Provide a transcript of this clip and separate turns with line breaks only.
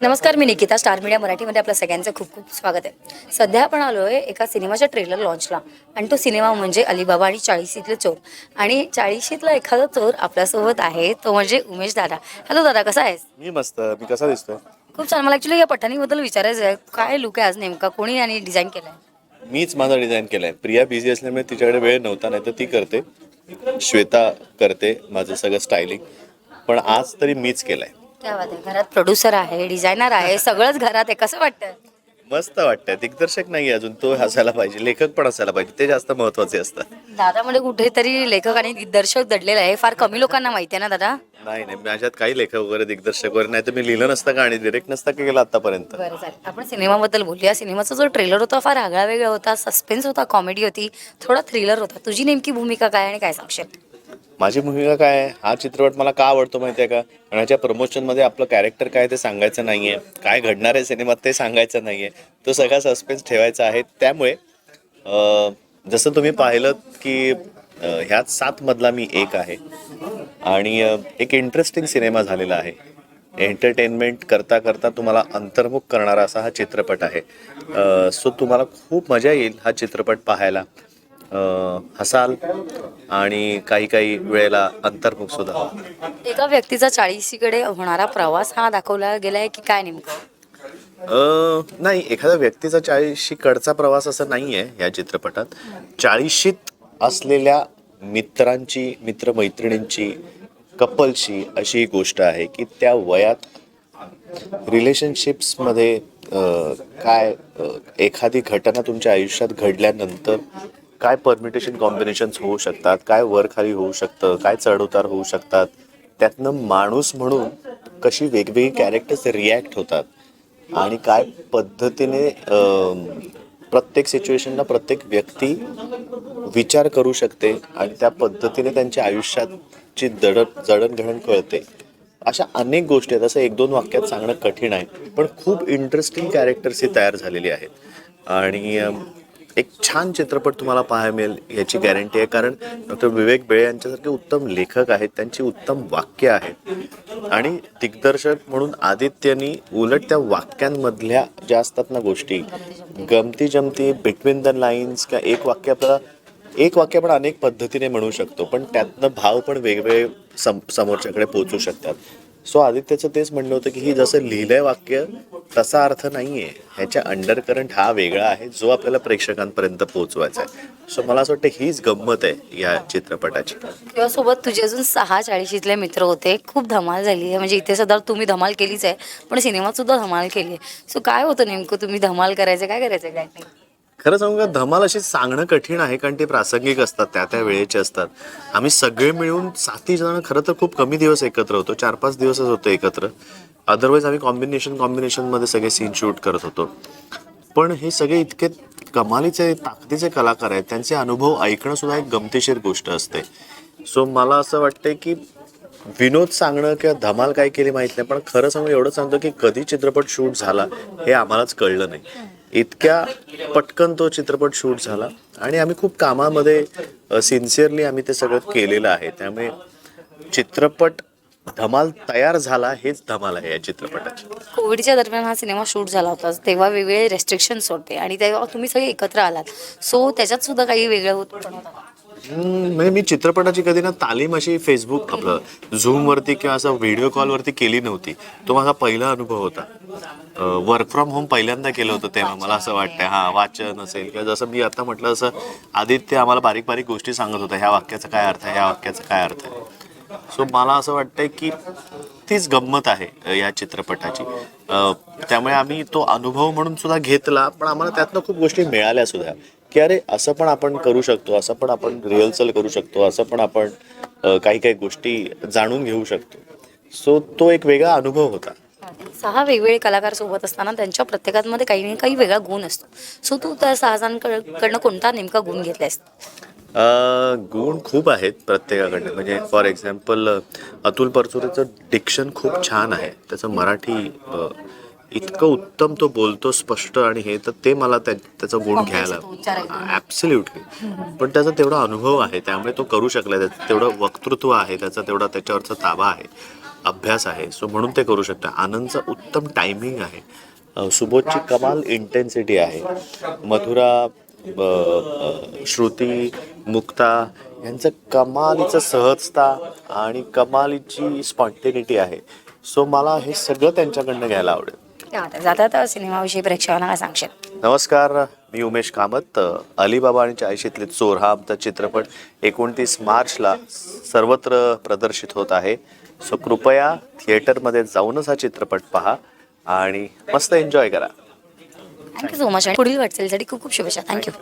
नमस्कार मी Nikita star media मराठीमध्ये आपलं सगळ्यांचं खूप खूप स्वागत आहे. सध्या आपण आलो आहे एका सिनेमाच्या ट्रेलर लॉन्चला आणि तो सिनेमा म्हणजे अलिबाबा आणि चाळीशीतले चोर. आणि चाळीशीतला एखादा चोर आपल्यासोबत आहे तो म्हणजे उमेश दादा. हॅलो दादा कसा आहेस?
मी मस्त. मी कसा दिसतोय?
खूप छान. मला ॲक्च्युली या पठाणीबद्दल विचारायचं आहे. काय लुक आहे आज नेमका? कोणी आणि डिझाईन केलं आहे
मीच माझा डिझाईन केलाय. प्रिया बिझी असल्यामुळे तिच्याकडे वेळ नव्हता नाही तर ती करते. श्वेता करते माझं सगळं स्टायलिंग पण आज तरी मीच केलंय.
काय बात आहे. घरात प्रोड्युसर आहे डिझायनर आहे सगळंच घरात आहे. कसं वाटतं
मस्त वाटतंय. दिग्दर्शक नाही अजून. तो असायला पाहिजे. लेखक पण असायला पाहिजे. ते जास्त महत्त्वाचे असतात.
दादामध्ये कुठेतरी लेखक आणि दिग्दर्शक दडलेला आहे. फार कमी लोकांना माहिती आहे ना दादा?
नाही नाही. माझ्यात काही लेखक वगैरे दिग्दर्शक वगैरे नाही. तर मी लिहिलं नसतं का आणि डिरेक्ट नसतं का केलं आतापर्यंत?
बरं चालेल. आपण सिनेमाबद्दल बोलूया. सिनेमाचा जो ट्रेलर होता फार आगळा वेगळा होता. सस्पेन्स होता कॉमेडी होती. थोडा थ्रिलर होता. तुझी नेमकी भूमिका काय आणि काय सांगशील?
माझी भूमिका काय आहे? हा चित्रपट मला का आवडतो माहिती आहे का? कारण ह्याच्या प्रमोशनमध्ये आपलं कॅरेक्टर काय ते सांगायचं नाही आहे काय घडणार आहे सिनेमात ते सांगायचं नाही आहे तो सगळा सस्पेन्स ठेवायचा आहे. त्यामुळे जसं तुम्ही पाहिलं की अं, ह्यात सात मधला मी एक आहे. आणि एक इंटरेस्टिंग सिनेमा झालेला आहे. एंटरटेनमेंट करता करता तुम्हाला अंतर्मुख करणारा असा हा चित्रपट आहे. सो तुम्हाला खूप मजा येईल हा चित्रपट पाहायला. हसाल आणि काही काही वेळेला अंतर्मुख सुद्धा.
एका व्यक्तीचा चाळीशीकडे होणारा प्रवास हा दाखवला गेलाय की काय नेमकं
नाही एखाद्या व्यक्तीचा चाळीशी कडचा प्रवास असं नाही आहे या चित्रपटात चाळीशीत असलेल्या मित्रांची मित्रमैत्रिणींची कपलची अशी ही गोष्ट आहे की त्या वयात रिलेशनशिप्समध्ये काय एखादी घटना तुमच्या आयुष्यात घडल्यानंतर काय परमिटेशन कॉम्बिनेशन्स होऊ शकतात? काय वर खाली होऊ शकतं? काय चढउतार होऊ शकतात? त्यातनं माणूस म्हणून कशी वेगवेगळी कॅरेक्टर्स रिॲक्ट होतात? आणि काय पद्धतीने प्रत्येक सिच्युएशनला प्रत्येक व्यक्ती विचार करू शकते आणि त्या पद्धतीने त्यांच्या आयुष्याची दडण जडणघडण कळते. अशा अनेक गोष्टी आहेत. असं एक दोन वाक्यात सांगणं कठीण आहे पण खूप इंटरेस्टिंग कॅरेक्टर्स ही तयार झालेली आहेत. आणि एक छान चित्रपट तुम्हाला पाहायला मिळेल याची गॅरंटी आहे. कारण डॉक्टर विवेक बेळे यांच्यासारखे उत्तम लेखक आहेत त्यांची उत्तम वाक्य आहेत. आणि दिग्दर्शक म्हणून आदित्यनी उलट त्या वाक्यांमधल्या ज्या असतात ना गोष्टी गमती जमती बिटवीन द लाईन्स किंवा एक वाक्य आपल्याला एक वाक्य आपण अनेक पद्धतीने म्हणू शकतो पण त्यातनं भाव पण वेगवेगळे सम समोरच्याकडे पोहोचू शकतात. सो आदित्यचं तेच म्हणणं होतं की ही जसं लिहिलंय वाक्य तसा अर्थ नाहीये. ह्याच्या अंडर करंट हा वेगळा आहे जो आपल्याला प्रेक्षकांपर्यंत पोहोचवायचा आहे. सो मला असं वाटतं हीच गंमत आहे या चित्रपटाची.
किंवा सोबत तुझे अजून सहा चाळीशीतले मित्र होते. खूप धमाल झाली आहे. म्हणजे इथे सुद्धा तुम्ही धमाल केलीच आहे पण सिनेमात सुद्धा धमाल केली आहे. सो काय होतं नेमकं? तुम्ही धमाल करायचं काय करायचं? काय नाही.
खरं सांगू का धमाल अशी सांगणं कठीण आहे कारण ते प्रासंगिक असतात त्या त्या वेळेचे असतात. आम्ही सगळे मिळून साती जण खरं तर खूप कमी दिवस एकत्र होतो चार पाच दिवसच होतो एकत्र. अदरवाईज आम्ही कॉम्बिनेशन कॉम्बिनेशनमध्ये सगळे सीन शूट करत होतो. पण हे सगळे इतके कमालीचे ताकदीचे कलाकार आहेत त्यांचे अनुभव ऐकणं सुद्धा एक गमतीशीर गोष्ट असते. सो मला असं वाटतंय की विनोद सांगणं किंवा धमाल काय केली माहीत नाही पण खरं सांगू एवढं सांगतो की कधी चित्रपट शूट झाला हे आम्हालाच कळलं नाही. इतक्या पटकन तो चित्रपट शूट झाला. आणि आम्ही खूप कामामध्ये सिन्सिअरली आम्ही ते सगळं केलेलं आहे. त्यामुळे चित्रपट धमाल तयार झाला हेच धमाल आहे या चित्रपटाची.
कोविडच्या दरम्यान हा सिनेमा शूट झाला होता तेव्हा वेगवेगळे रेस्ट्रिक्शन्स होते आणि तेव्हा तुम्ही सगळे एकत्र आलात. सो त्याच्यात सुद्धा काही वेगळं होत पण होतं?
हम्म, म्हणजे मी चित्रपटाची कधी ना तालीम अशी फेसबुक आपलं झूम वरती किंवा असं व्हिडिओ कॉल वरती केली नव्हती. तो माझा पहिला अनुभव होता. वर्क फ्रॉम होम पहिल्यांदा केलं होतं तेव्हा. मला असं वाटतंय हा वाचन असेल किंवा जसं मी आता म्हटलं असं आदित्य आम्हाला बारीक बारीक गोष्टी सांगत होता ह्या वाक्याचा काय अर्थ आहे? ह्या वाक्याचा काय अर्थ आहे? सो मला असं वाटतंय की तीच गंमत आहे या चित्रपटाची. त्यामुळे आम्ही तो अनुभव म्हणून सुद्धा घेतला पण आम्हाला त्यातनं खूप गोष्टी मिळाल्या सुद्धा. की अरे असं पण आपण करू शकतो असं पण आपण रिहर्सल करू शकतो असं पण आपण काही काही गोष्टी जाणून घेऊ शकतो. सो तो एक वेगळा अनुभव होता.
सहा वेगवेगळे कलाकार सोबत असताना त्यांच्या प्रत्येकामध्ये काही ना काही वेगळा गुण असतो. सो तू त्या सहाजणांकडनं कोणता नेमका गुण घेतलायस?
गुण खूप आहेत प्रत्येकाकडे म्हणजे फॉर एक्झाम्पल अतुल परचुरेचं डिक्शन खूप छान आहे. त्याचं मराठी इतकं उत्तम तो बोलतो स्पष्ट आणि हे तर ते मला त्या- त्याचा गुण घ्यायला. ॲब्सल्युटली पण त्याचा तेवढा अनुभव आहे त्यामुळे तो करू शकला. त्याचं तेवढं वक्तृत्व आहे त्याचा तेवढा त्याच्यावरचा ताबा आहे अभ्यास आहे. सो म्हणून ते करू शकता. आनंदचं उत्तम टायमिंग आहे. सुबोधची कमाल इंटेन्सिटी आहे. मधुरा श्रुती मुक्ता यांचं कमालीचं सहजता आणि कमालीची स्पॉन्टेनिटी आहे. सो मला हे सगळं त्यांच्याकडनं घ्यायला आवडेल.
जाता तर सिनेमाविषयी प्रेक्षकांना काय सांगशील?
नमस्कार मी उमेश कामत अलिबाबा आणि चाळीशीतले चोर हा आमचा चित्रपट एकोणतीस मार्चला सर्वत्र प्रदर्शित होत आहे. सो कृपया थिएटरमध्ये जाऊनच हा चित्रपट पहा आणि मस्त एन्जॉय करा.
थँक्यू सो मच आणि पुढील वाटचालीसाठी खूप खूप शुभेच्छा. थँक्यू